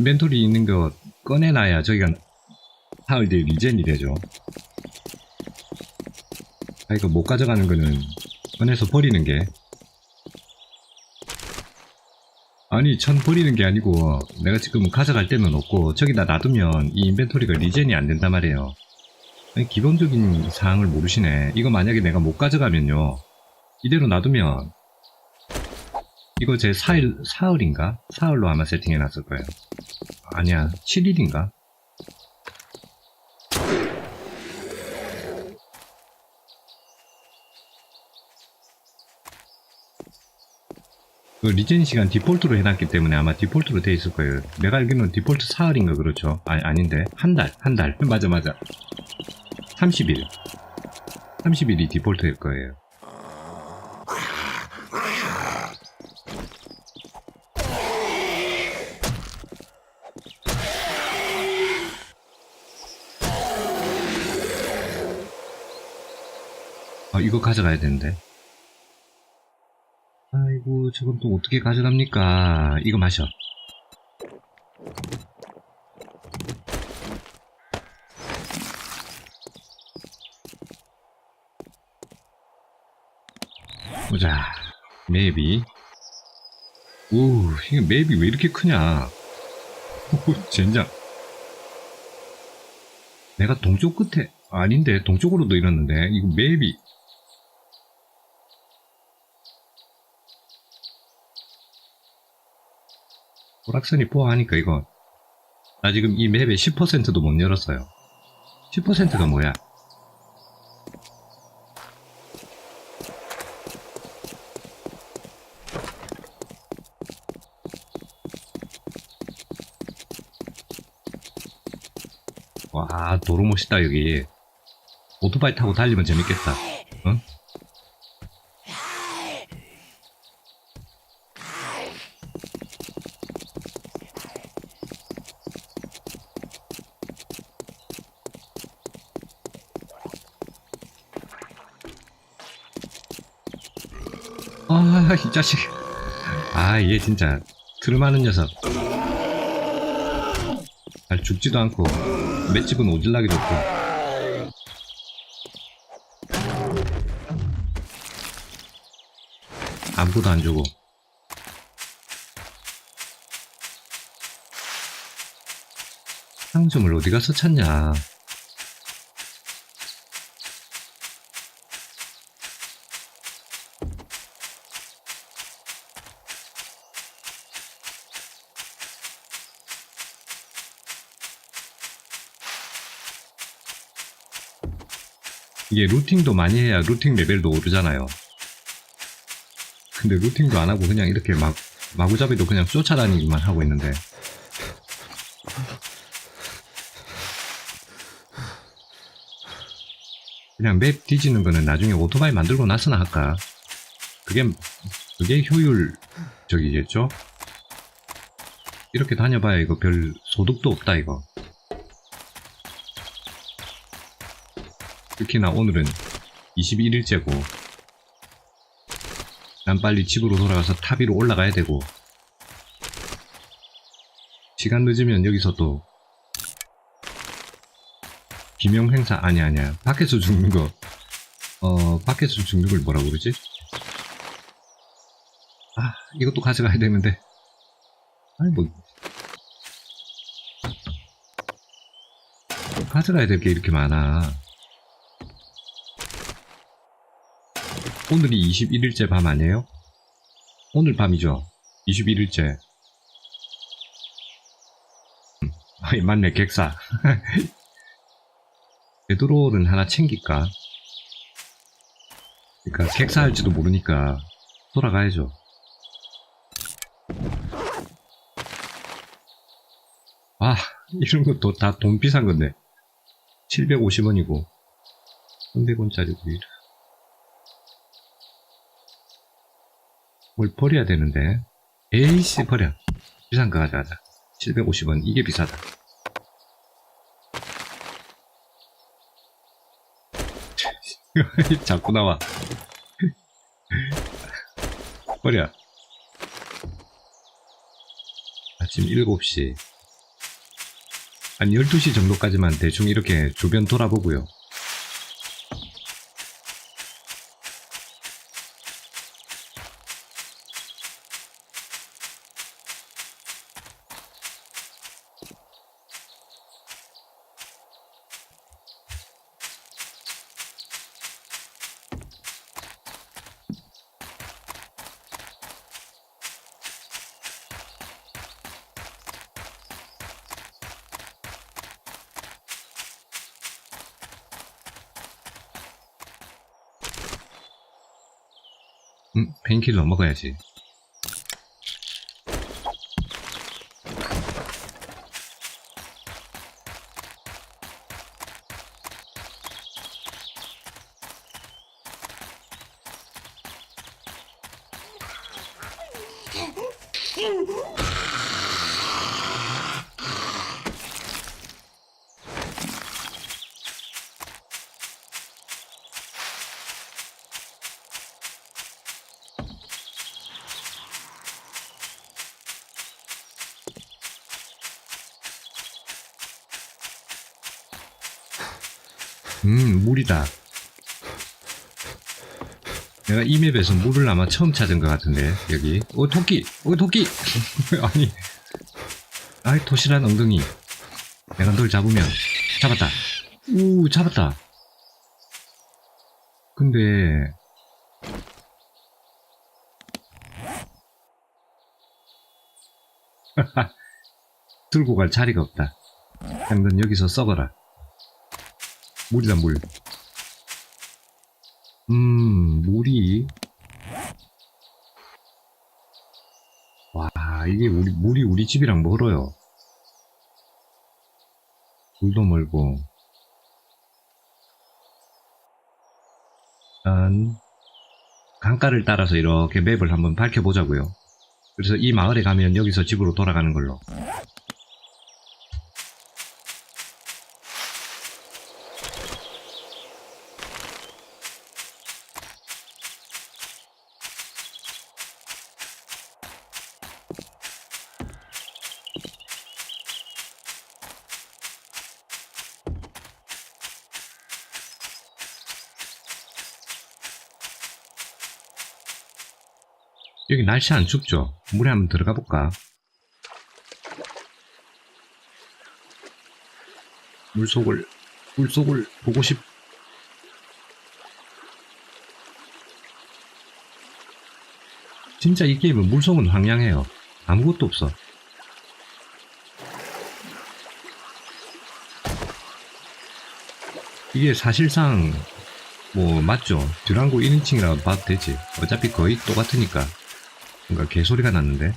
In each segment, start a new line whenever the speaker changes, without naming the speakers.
인벤토리 있는 거 꺼내놔야 저기가 하울드 리젠이 되죠. 아, 이거 못 가져가는 거는 꺼내서 버리는 게. 아니, 천 버리는 게 아니고, 내가 지금 가져갈 데는 없고, 저기다 놔두면 이 인벤토리가 리젠이 안 된단 말이에요. 아니, 기본적인 사항을 모르시네. 이거 만약에 내가 못 가져가면요. 이대로 놔두면, 이거 제 사일, 사흘인가? 사흘로 아마 세팅해 놨을 거예요. 아니야, 7일인가? 그 리젠 시간 디폴트로 해놨기 때문에 아마 디폴트로 돼 있을 거예요. 내가 알기로는 디폴트 사흘인가 그렇죠? 아니, 아닌데. 한 달, 한 달. 맞아, 맞아. 30일. 30일이 디폴트일 거예요. 이거 가져가야 되는데. 아이고, 저건 또 어떻게 가져갑니까? 이거 마셔. 보자. 맵이. 오, 이게 맵이 왜 이렇게 크냐? 오, 젠장. 내가 동쪽 끝에, 아닌데, 동쪽으로도 이랬는데, 이거 맵이. 오락선이 포함하니까 이거. 나 지금 이 맵의 10%도 못 열었어요. 10%가 뭐야? 와 도로 멋있다 여기. 오토바이 타고 달리면 재밌겠다. 응? 아, 이 자식. 아, 얘 진짜 트름하는 녀석. 잘 죽지도 않고 맷집은 오질나게 좋고. 아무것도 안 주고. 상점을 어디 가서 찾냐? 이게 루팅도 많이 해야 루팅 레벨도 오르잖아요. 근데 루팅도 안 하고 그냥 이렇게 막 마구잡이도 그냥 쫓아다니기만 하고 있는데 그냥 맵 뒤지는 거는 나중에 오토바이 만들고 나서나 할까? 그게 그게 효율적이겠죠? 이렇게 다녀봐야 이거 별 소득도 없다 이거. 특히나 오늘은 21일째고 난 빨리 집으로 돌아가서 탑 위로 올라가야 되고 시간 늦으면 여기서 또 비명 행사 아니 아니야 밖에서 죽는 거 어, 밖에서 죽는 걸 뭐라고 그러지? 아, 이것도 가져가야 되는데. 아니, 뭐. 가져가야 될 게 이렇게 많아. 오늘이 21일째 밤 아니에요? 오늘 밤이죠. 21일째. 음, 맞네, 객사. 베드로는 하나 챙길까? 그러니까 객사할지도 모르니까 돌아가야죠. 아, 이런 것도 다 돈 비싼 건데. 750원이고, 300원짜리 고, 뭘 버려야 되는데. 에이씨, 버려. 비싼 거 가져가자. 750원. 이게 비싸다. 자꾸 나와. 버려. 아침 7시. 한 12시 정도까지만 대충 이렇게 주변 돌아보고요. 음, 페인킬러 먹어야지. 음, 물이다. 내가 이 맵에서 물을 아마 처음 찾은 것 같은데, 여기. 어, 토끼! 어, 토끼! 아니. 아이, 토실한 엉덩이. 내가 널 잡으면. 잡았다. 우, 잡았다. 근데, 들고 갈 자리가 없다. 넌 여기서 썩어라. 물이다, 물. 음, 물이. 와, 이게 우리, 물이 우리 집이랑 멀어요. 물도 멀고. 일단, 강가를 따라서 이렇게 맵을 한번 밝혀보자고요. 그래서 이 마을에 가면 여기서 집으로 돌아가는 걸로. 여기 날씨 안 춥죠? 물에 한번 들어가 볼까? 물속을, 물속을 보고 싶, 진짜 이 게임은 물속은 황량해요. 아무것도 없어. 이게 사실상, 뭐, 맞죠? 듀랑고 1인칭이라고 봐도 되지. 어차피 거의 똑같으니까. 뭔가 개소리가 났는데?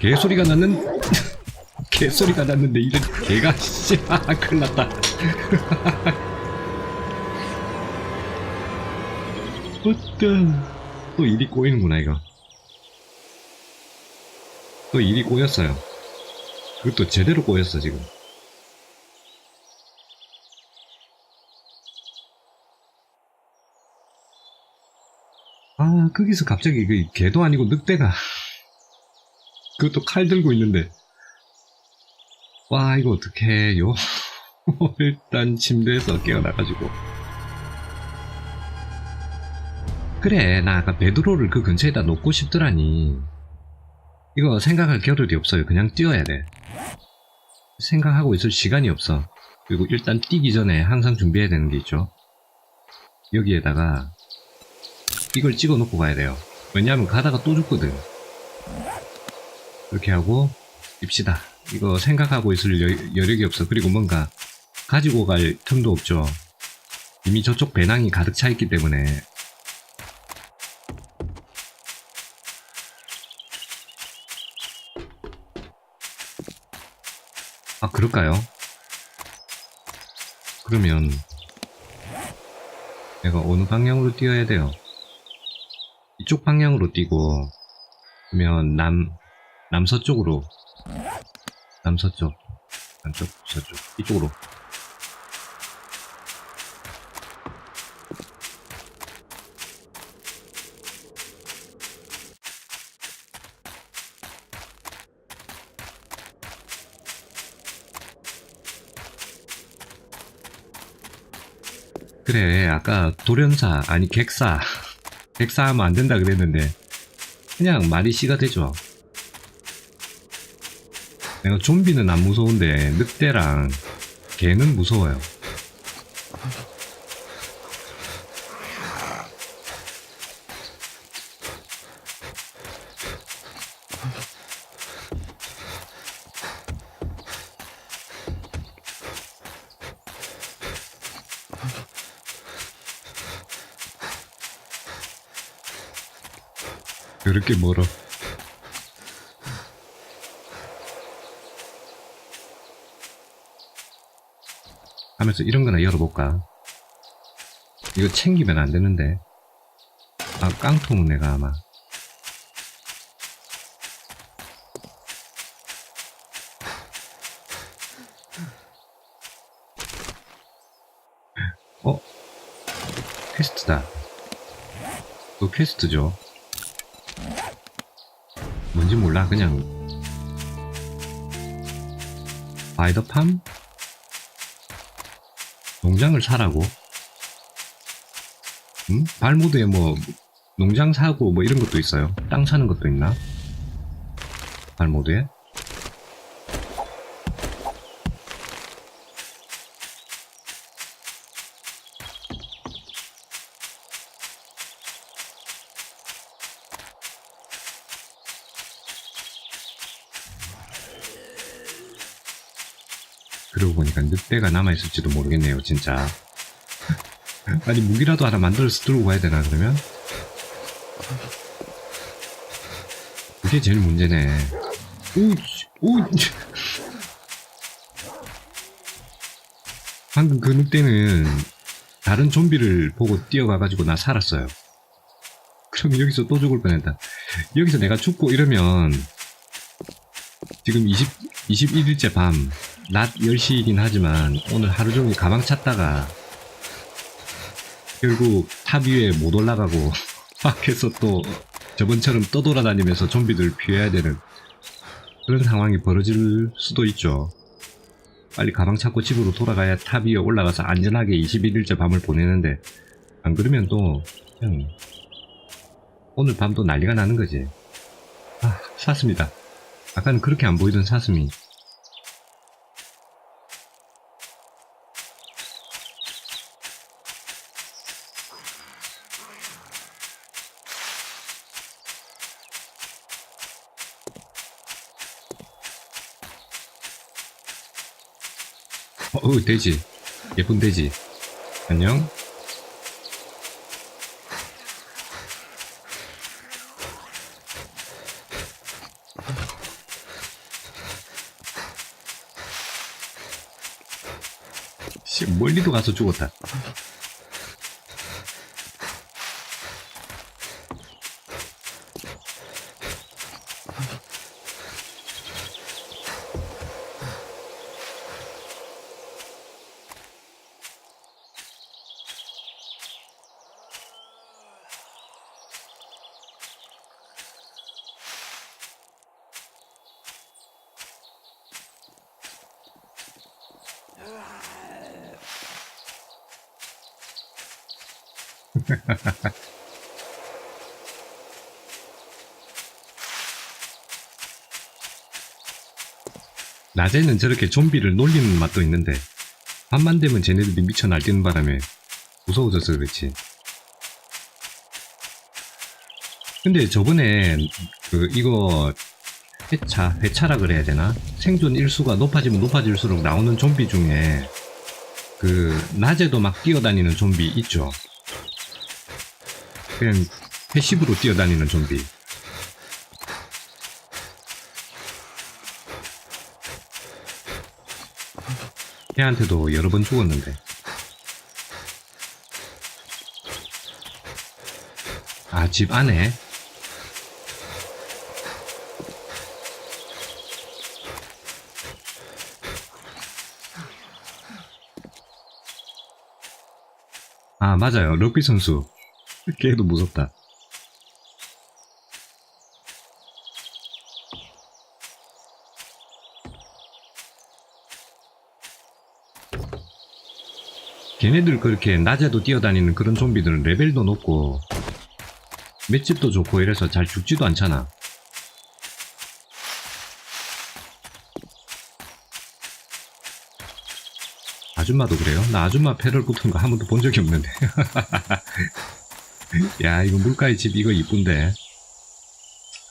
개소리가 났는 개소리가 났는데 이런 개가 씨 아, 큰일 났다. 어떤 또 일이 꼬이는구나 이거. 또 일이 꼬였어요. 그것도 제대로 꼬였어 지금 아, 거기서 갑자기 그 개도 아니고 늑대가. 그것도 칼 들고 있는데. 와 이거 어떡해요? 일단 침대에서 깨어나가지고. 그래 나 아까 베드로를 그 근처에다 놓고 싶더라니. 이거 생각할 겨를이 없어요. 그냥 뛰어야 돼. 생각하고 있을 시간이 없어. 그리고 일단 뛰기 전에 항상 준비해야 되는 게 있죠. 여기에다가 이걸 찍어 놓고 가야 돼요. 왜냐하면 가다가 또 죽거든. 이렇게 하고 입시다. 이거 생각하고 있을 여, 여력이 없어. 그리고 뭔가 가지고 갈 틈도 없죠. 이미 저쪽 배낭이 가득 차 있기 때문에 아 그럴까요? 그러면 내가 어느 방향으로 뛰어야 돼요? 이쪽 방향으로 뛰고 그러면 남 남서쪽으로. 남서쪽. 남쪽 서쪽. 이쪽으로. 그래 아까 돌연사 아니 객사. 객사 하면 안 된다 그랬는데, 그냥 말이 씨가 되죠. 내가 좀비는 안 무서운데, 늑대랑 개는 무서워요. 게 멀어. 하면서 이런 거나 열어볼까? 이거 챙기면 안 되는데. 아, 깡통은 내가 아마. 어? 퀘스트다. 이거 퀘스트죠. 뭔지 몰라 그냥. 바이더팜 농장을 사라고? 음? 발모드에 뭐 농장 사고 뭐 이런 것도 있어요. 땅 사는 것도 있나? 발모드에 늑대가 남아있을지도 모르겠네요, 진짜. 아니, 무기라도 하나 만들어서 들고 가야 되나, 그러면? 그게 제일 문제네. 오, 씨, 오, 씨. 방금 그 늑대는 다른 좀비를 보고 뛰어가가지고 나 살았어요. 그럼 여기서 또 죽을 뻔했다. 여기서 내가 죽고 이러면 지금 20, 21일째 밤, 낮 10시이긴 하지만 오늘 하루 종일 가방 찾다가 결국 탑 위에 못 올라가고 밖에서 또 저번처럼 떠돌아다니면서 좀비들 피해야 되는 그런 상황이 벌어질 수도 있죠. 빨리 가방 찾고 집으로 돌아가야 탑 위에 올라가서 안전하게 21일째 밤을 보내는데 안 그러면 또 그냥 오늘 밤도 난리가 나는 거지. 아, 샀습니다. 아까는 그렇게 안 보이던 사슴이 어우 돼지. 예쁜 돼지. 안녕. 씨, 멀리도 가서 죽었다 낮에는 저렇게 좀비를 놀리는 맛도 있는데 밤만 되면 쟤네들이 미쳐 날뛰는 바람에 무서워져서 그렇지. 근데 저번에 그 이거 회차 회차라 그래야 되나 생존 일수가 높아지면 높아질수록 나오는 좀비 중에 그 낮에도 막 뛰어다니는 좀비 있죠. 그냥 패시브로 뛰어다니는 좀비. 걔한테도 여러 번 죽었는데. 아, 집 안에? 아, 맞아요. 럭비 선수. 걔도 무섭다. 걔네들 그렇게 낮에도 뛰어다니는 그런 좀비들은 레벨도 높고 맷집도 좋고 이래서 잘 죽지도 않잖아. 아줌마도 그래요? 나 아줌마 패럴 붙은 거 한 번도 본 적이 없는데. 야, 이거 물가의 집 이거 이쁜데.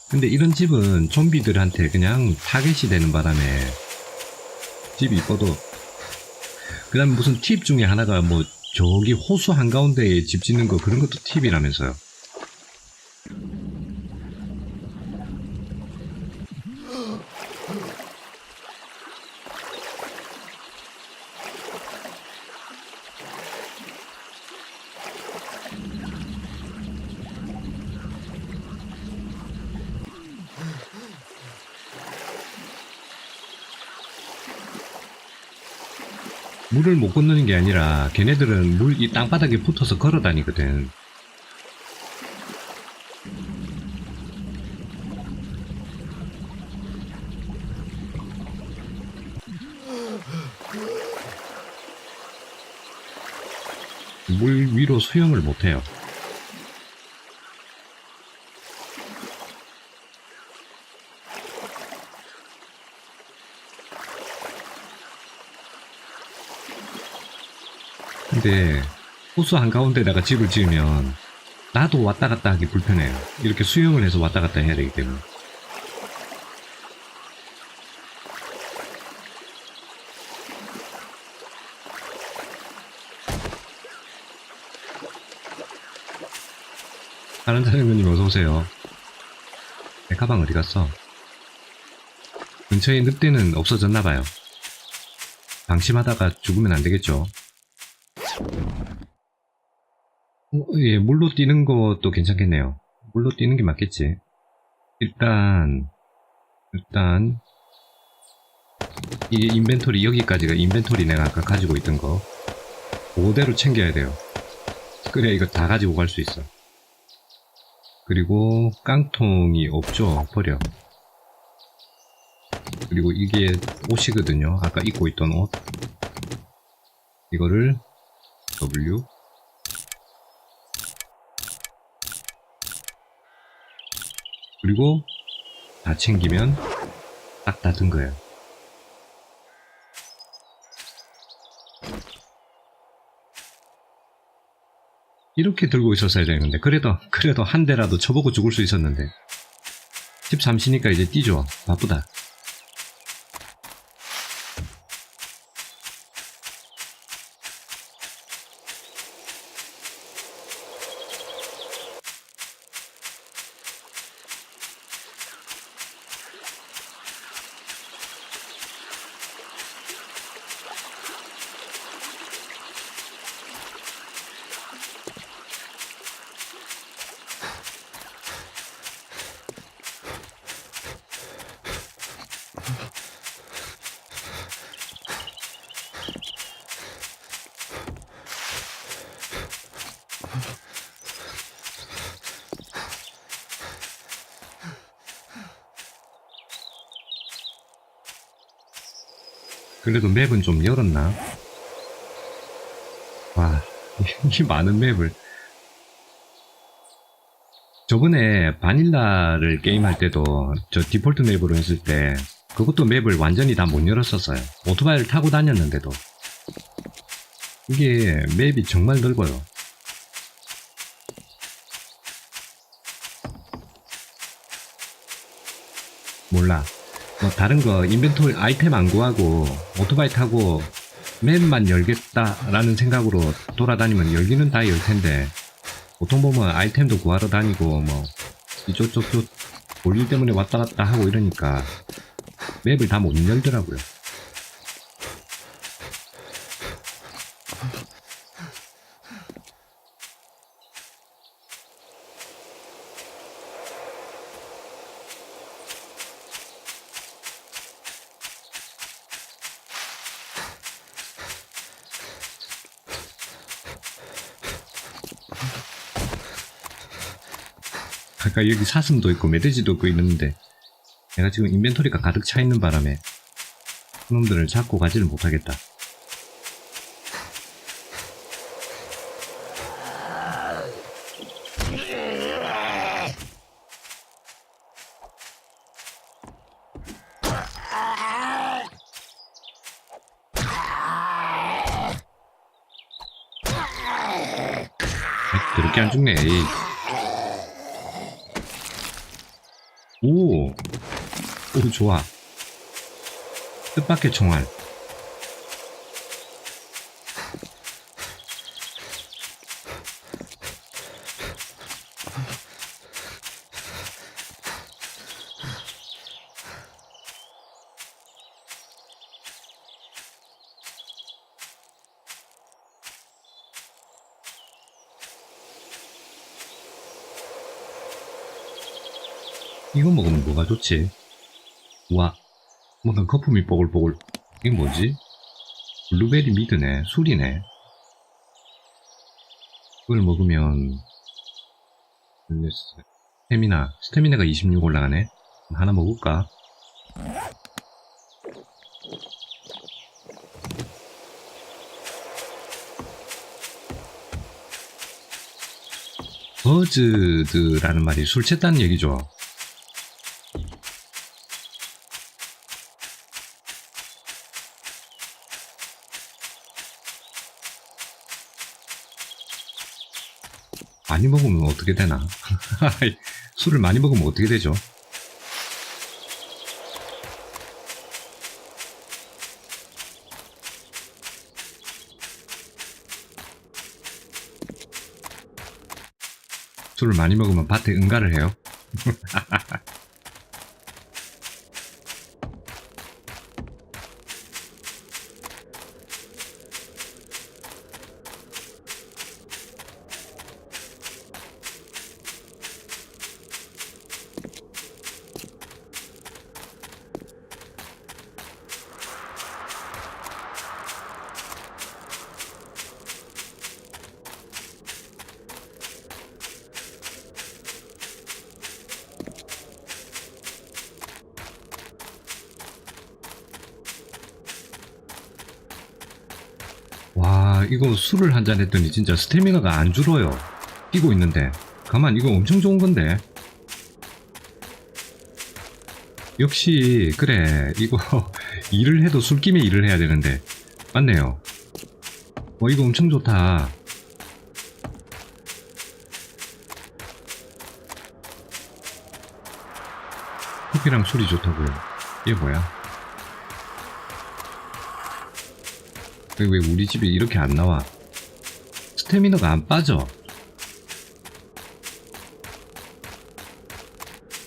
근데 이런 집은 좀비들한테 그냥 타겟이 되는 바람에 집이 이뻐도 그 다음에 무슨 팁 중에 하나가 뭐 저기 호수 한가운데에 집 짓는 거 그런 것도 팁이라면서요. 물을 못 건너는 게 아니라 걔네들은 물 이 땅바닥에 붙어서 걸어 다니거든. 물 위로 수영을 못 해요. 근데 호수 한가운데다가 집을 지으면 나도 왔다 갔다 하기 불편해요. 이렇게 수영을 해서 왔다 갔다 해야 되기 때문에. 다른 사장님 어서 오세요. 내 가방 어디 갔어? 근처에 늑대는 없어졌나 봐요. 방심하다가 죽으면 안 되겠죠. 어, 예, 물로 뛰는 것도 괜찮겠네요. 물로 뛰는 게 맞겠지. 일단, 일단, 이게 인벤토리, 여기까지가 인벤토리 내가 아까 가지고 있던 거. 그대로 챙겨야 돼요. 그래야 이거 다 가지고 갈 수 있어. 그리고 깡통이 없죠. 버려. 그리고 이게 옷이거든요. 아까 입고 있던 옷. 이거를 W 그리고 다 챙기면 딱 닫은 거예요. 이렇게 들고 있었어야 되는데 그래도 그래도 한 대라도 쳐보고 죽을 수 있었는데. 집 잠시니까 이제 뛰죠. 바쁘다 그래도 맵은 좀 열었나? 와, 이 많은 맵을. 저번에 바닐라를 게임할 때도 저 디폴트 맵으로 했을 때 그것도 맵을 완전히 다 못 열었었어요. 오토바이를 타고 다녔는데도. 이게 맵이 정말 넓어요. 몰라. 뭐 다른 거 인벤토리 아이템 안 구하고 오토바이 타고 맵만 열겠다라는 생각으로 돌아다니면 열기는 다 열 텐데 보통 보면 아이템도 구하러 다니고 뭐 이쪽 저쪽 볼일 때문에 왔다 갔다 하고 이러니까 맵을 다 못 열더라고요. 여기 사슴도 있고 메돼지도 있고 있는데 내가 지금 인벤토리가 가득 차 있는 바람에 놈들을 잡고 가지를 못하겠다. 아, 그렇게 안 죽네. 에이. 오! 오, 좋아. 뜻밖의 총알. 뭐가 좋지? 우와, 뭔가 거품이 뽀글뽀글. 이게 뭐지? 블루베리 미드네, 술이네. 이걸 먹으면, 스태미나, 스태미나가 26 올라가네? 하나 먹을까? 버즈드라는 말이 술 챘다는 얘기죠. 많이 먹으면 어떻게 되나? 술을 많이 먹으면 어떻게 되죠? 술을 많이 먹으면 밭에 응가를 해요? 와, 이거 술을 한잔 했더니 진짜 스태미나가 안 줄어요. 끼고 있는데. 가만, 이거 엄청 좋은 건데. 역시, 그래. 이거, 일을 해도 술김에 일을 해야 되는데. 맞네요. 어, 이거 엄청 좋다. 커피랑 술이 좋다고요. 이게 뭐야? 왜, 왜 우리 집에 이렇게 안 나와? 스태미너가 안 빠져.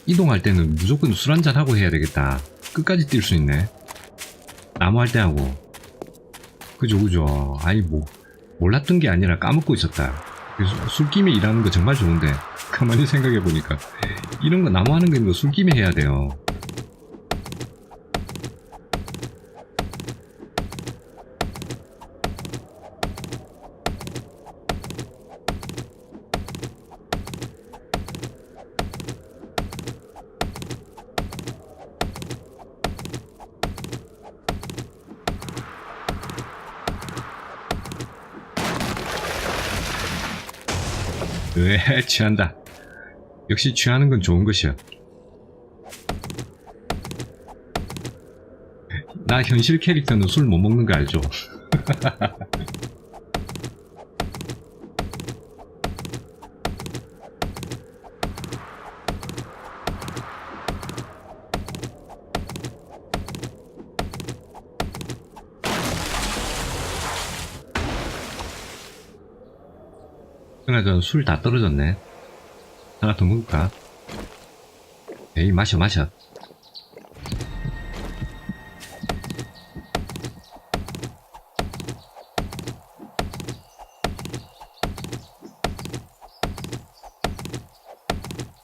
이동할 때는 무조건 술 한잔 하고 해야 되겠다. 끝까지 뛸 수 있네. 나무 할 때 하고. 그죠, 그죠. 아이, 뭐, 몰랐던 게 아니라 까먹고 있었다. 술김에 일하는 거 정말 좋은데, 가만히 생각해보니까, 이런 거 나무 하는 거 술김에 해야 돼요. 왜 취한다. 역시 취하는 건 좋은 것이야. 나 현실 캐릭터는 술 못 먹는 거 알죠? 그나저나 술 다 떨어졌네. 하나 더 먹을까? 에이, 마셔, 마셔.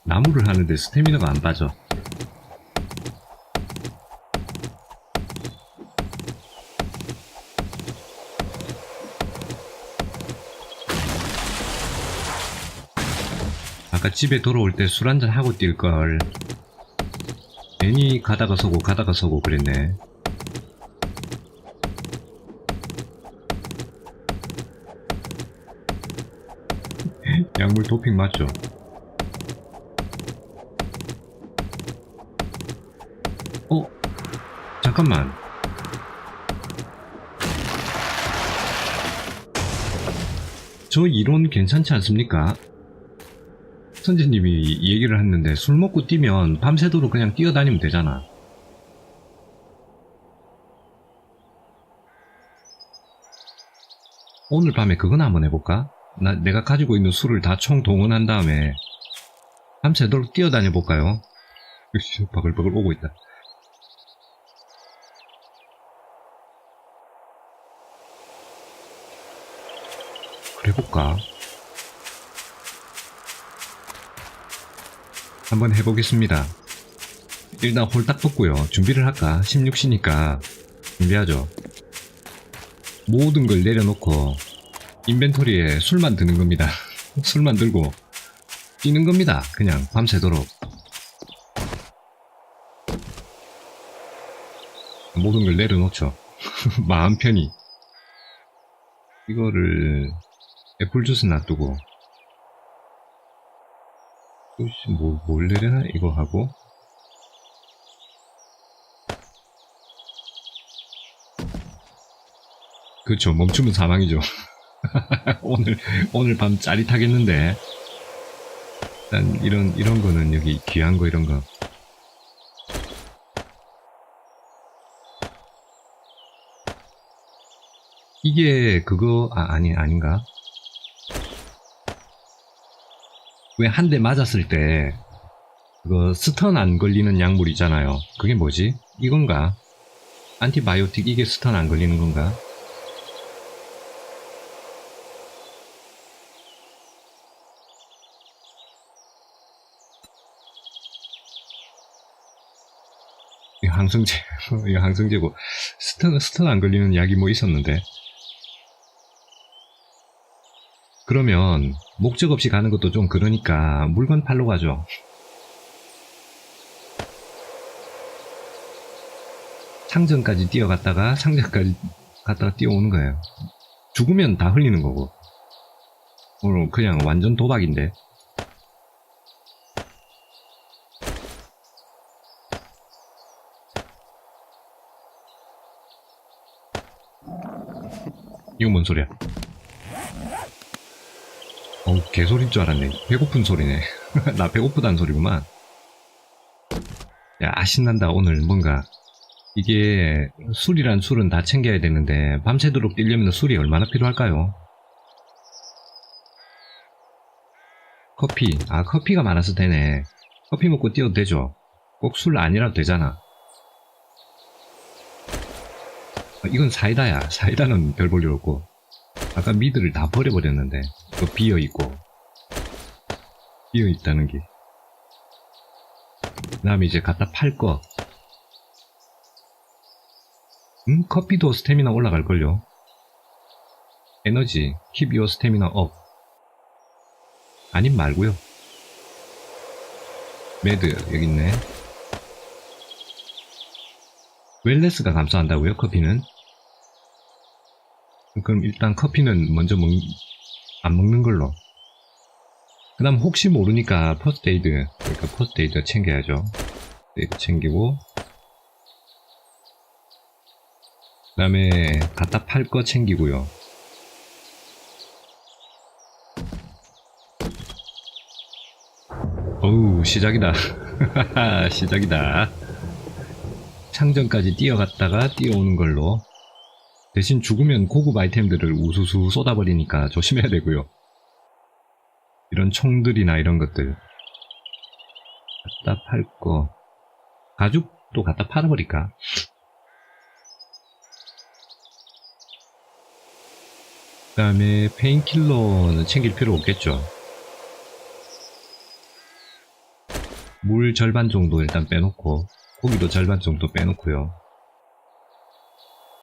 나무를 하는데 스태미너가 안 빠져. 아까 집에 돌아올 때 술 한잔 하고 뛸걸. 괜히 가다가 서고 가다가 서고 그랬네. 약물 도핑 맞죠? 어? 잠깐만. 저 이론 괜찮지 않습니까? 선재님이 얘기를 했는데 술 먹고 뛰면 밤새도록 그냥 뛰어다니면 되잖아. 오늘 밤에 그거나 한번 해볼까? 나, 내가 가지고 있는 술을 다 총 동원한 다음에 밤새도록 뛰어다녀 볼까요? 바글바글 오고 있다. 그래 볼까? 한번 해보겠습니다. 일단 홀딱 벗고요. 준비를 할까? 16시니까 준비하죠. 모든 걸 내려놓고 인벤토리에 술만 드는 겁니다. 술만 들고 뛰는 겁니다. 그냥 밤새도록. 모든 걸 내려놓죠. 마음 편히. 이거를 애플 주스 놔두고 혹시 뭐, 뭘 내려나? 이거 하고. 그쵸 멈추면 사망이죠. 오늘 오늘 밤 짜릿하겠는데. 일단 이런 이런 거는 여기 귀한 거 이런 거. 이게 그거 아 아니 아닌가 왜 한 대 맞았을 때 그거 스턴 안 걸리는 약물 있잖아요. 그게 뭐지? 이건가? 안티바이오틱 이게 스턴 안 걸리는 건가? 이 항생제, 이 항생제고, 스턴, 스턴 안 걸리는 약이 뭐 있었는데. 그러면, 목적 없이 가는 것도 좀 그러니까, 물건 팔러 가죠. 상점까지 뛰어갔다가, 상점까지 갔다가 뛰어오는 거예요. 죽으면 다 흘리는 거고. 오늘 그냥 완전 도박인데. 이거 뭔 소리야? 어우, 개소리인 줄 알았네. 배고픈 소리네. 나 배고프다는 소리구만. 야, 아, 신난다, 오늘 뭔가. 이게, 술이란 술은 다 챙겨야 되는데, 밤새도록 뛰려면 술이 얼마나 필요할까요? 커피. 아, 커피가 많아서 되네. 커피 먹고 뛰어도 되죠. 꼭 술 아니라도 되잖아. 어, 이건 사이다야. 사이다는 별 볼일 없고. 아까 미드를 다 버려버렸는데. 또 비어있고. 비어있다는 게. 그 다음에 이제 갖다 팔 거. 음, 커피도 스태미나 올라갈걸요. 에너지, your stamina up. 아님 말고요. 매드, 여기 있네. 웰네스가 감소한다고요, 커피는? 그럼 일단 커피는 먼저 먹, 안 먹는 걸로. 그 다음 혹시 모르니까 퍼스테이드, 그러니까 퍼스테이드 챙겨야죠. 이거 챙기고. 그 다음에 갖다 팔 거 챙기고요. 어우, 시작이다. 시작이다. 상점까지 뛰어갔다가 뛰어오는 걸로. 대신 죽으면 고급 아이템들을 우수수 쏟아버리니까 조심해야 되고요. 이런 총들이나 이런 것들. 갖다 팔 거. 가죽도 갖다 팔아버릴까? 그 다음에 페인킬러는 챙길 필요 없겠죠. 물 절반 정도 일단 빼놓고 고기도 절반 정도 빼놓고요.